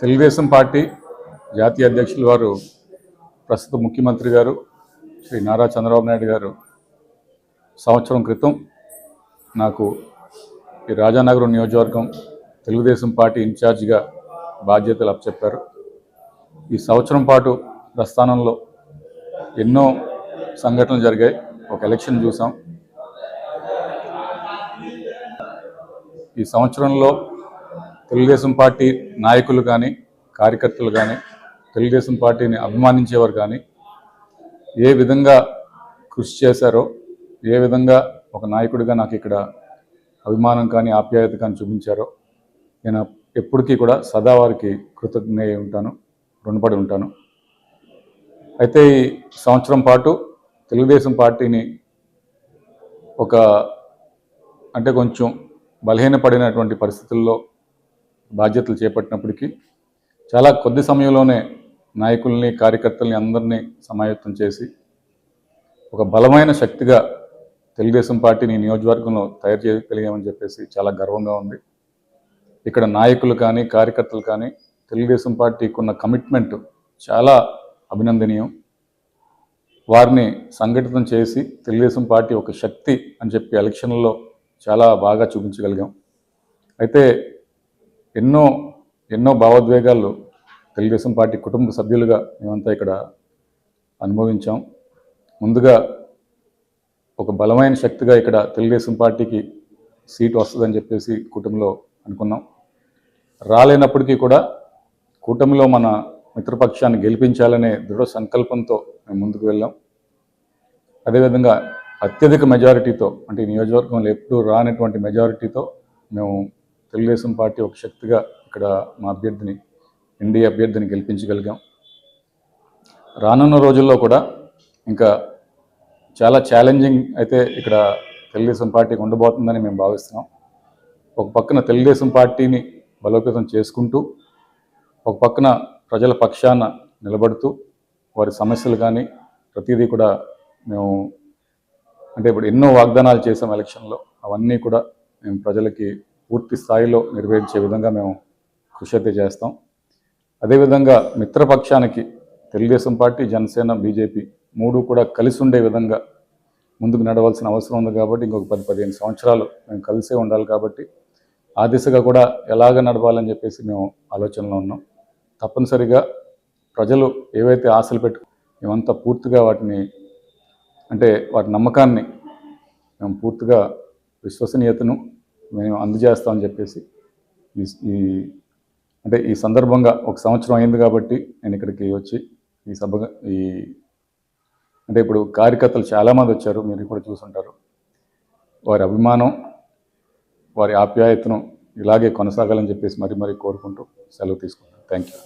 Telugu Desam party జాతీయ అధ్యక్షులు వారు ప్రస్తుత ముఖ్యమంత్రి గారు శ్రీ నారా చంద్రబాబు నాయుడు గారు సంవత్సరం క్రితం నాకు ఈ రాజానగరం నియోజకవర్గం తెలుగుదేశం పార్టీ ఇన్ఛార్జిగా బాధ్యతలు అప్పచెప్పారు. ఈ సంవత్సరం పాటు ప్రస్థానంలో ఎన్నో సంఘటనలు జరిగాయి. ఒక ఎలక్షన్ చూసాం. ఈ సంవత్సరంలో తెలుగుదేశం పార్టీ నాయకులు కానీ కార్యకర్తలు కానీ తెలుగుదేశం పార్టీని అభిమానించేవారు కానీ ఏ విధంగా కృషి చేశారో ఏ విధంగా ఒక నాయకుడిగా నాకు ఇక్కడ అభిమానం కానీ ఆప్యాయత కానీ చూపించారో నేను ఎప్పటికీ కూడా సదా వారికి కృతజ్ఞ ఉంటాను రుణపడి ఉంటాను. అయితే ఈ సంవత్సరం పాటు తెలుగుదేశం పార్టీని ఒక అంటే కొంచెం బలహీనపడినటువంటి పరిస్థితుల్లో బాధ్యతలు చేపట్టినప్పటికీ చాలా కొద్ది సమయంలోనే నాయకుల్ని కార్యకర్తల్ని అందరినీ సమాయత్తం చేసి ఒక బలమైన శక్తిగా తెలుగుదేశం పార్టీని నియోజకవర్గంలో తయారు చేయగలిగామని చెప్పేసి చాలా గర్వంగా ఉంది. ఇక్కడ నాయకులు కానీ కార్యకర్తలు కానీ తెలుగుదేశం పార్టీకి ఉన్న కమిట్మెంట్ చాలా అభినందనీయం. వారిని సంఘటితం చేసి తెలుగుదేశం పార్టీ ఒక శక్తి అని చెప్పి ఎలక్షన్లో చాలా బాగా చూపించగలిగాం. అయితే ఎన్నో ఎన్నో భావోద్వేగాలు తెలుగుదేశం పార్టీ కుటుంబ సభ్యులుగా మేమంతా ఇక్కడ అనుభవించాం. ముందుగా ఒక బలమైన శక్తిగా ఇక్కడ తెలుగుదేశం పార్టీకి సీట్ వస్తుందని చెప్పేసి కూటమిలో అనుకున్నాం. రాలేనప్పటికీ కూడా కూటమిలో మన మిత్రపక్షాన్ని గెలిపించాలనే దృఢ సంకల్పంతో మేము ముందుకు వెళ్ళాం. అదేవిధంగా అత్యధిక మెజారిటీతో అంటే నియోజకవర్గంలో ఎప్పుడూ రానటువంటి మెజారిటీతో మేము తెలుగుదేశం పార్టీ ఒక శక్తిగా ఇక్కడ మా అభ్యర్థిని ఎన్డీఏ అభ్యర్థిని గెలిపించగలిగాం. రానున్న రోజుల్లో కూడా ఇంకా చాలా ఛాలెంజింగ్ అయితే ఇక్కడ తెలుగుదేశం పార్టీకి ఉండబోతుందని మేము భావిస్తున్నాం. ఒక పక్కన తెలుగుదేశం పార్టీని బలోపేతం చేసుకుంటూ ఒక పక్కన ప్రజల పక్షాన నిలబడుతూ వారి సమస్యలు కానీ ప్రతిదీ కూడా మేము అంటే ఇప్పుడు ఎన్నో వాగ్దానాలు చేసాం ఎలక్షన్లో అవన్నీ కూడా మేము ప్రజలకి పూర్తి స్థాయిలో నెరవేర్చే విధంగా మేము కృషి అయితే చేస్తాం. అదేవిధంగా మిత్రపక్షానికి తెలుగుదేశం పార్టీ జనసేన బీజేపీ మూడు కూడా కలిసి ఉండే విధంగా ముందుకు నడవాల్సిన అవసరం ఉంది కాబట్టి ఇంకొక పది పదిహేను సంవత్సరాలు మేము కలిసే ఉండాలి కాబట్టి ఆ దిశగా కూడా ఎలాగ నడవాలని చెప్పేసి మేము ఆలోచనలో ఉన్నాం. తప్పనిసరిగా ప్రజలు ఏవైతే ఆశలు పెట్టు మేమంతా పూర్తిగా వాటిని అంటే వాటి నమ్మకాన్ని మేము పూర్తిగా విశ్వసనీయతను మేము అందజేస్తామని చెప్పేసి ఈ ఈ అంటే ఈ సందర్భంగా ఒక సంవత్సరం అయింది కాబట్టి నేను ఇక్కడికి వచ్చి ఈ సభ ఈ అంటే ఇప్పుడు కార్యకర్తలు చాలామంది వచ్చారు మీరు కూడా చూసుంటారు. వారి అభిమానం వారి ఆప్యాయతను ఇలాగే కొనసాగాలని చెప్పేసి మరీ మరీ కోరుకుంటూ సెలవు తీసుకుంటాను థ్యాంక్ యూ